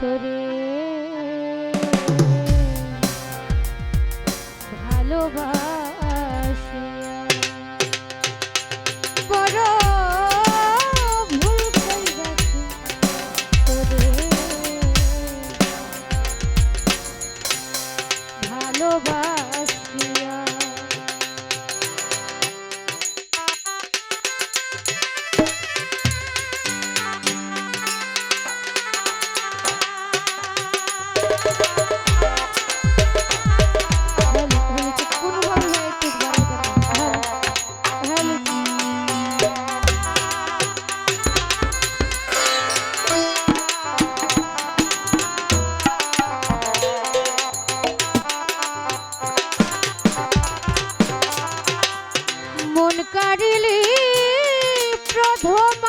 取る কারিলি প্রথম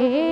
রে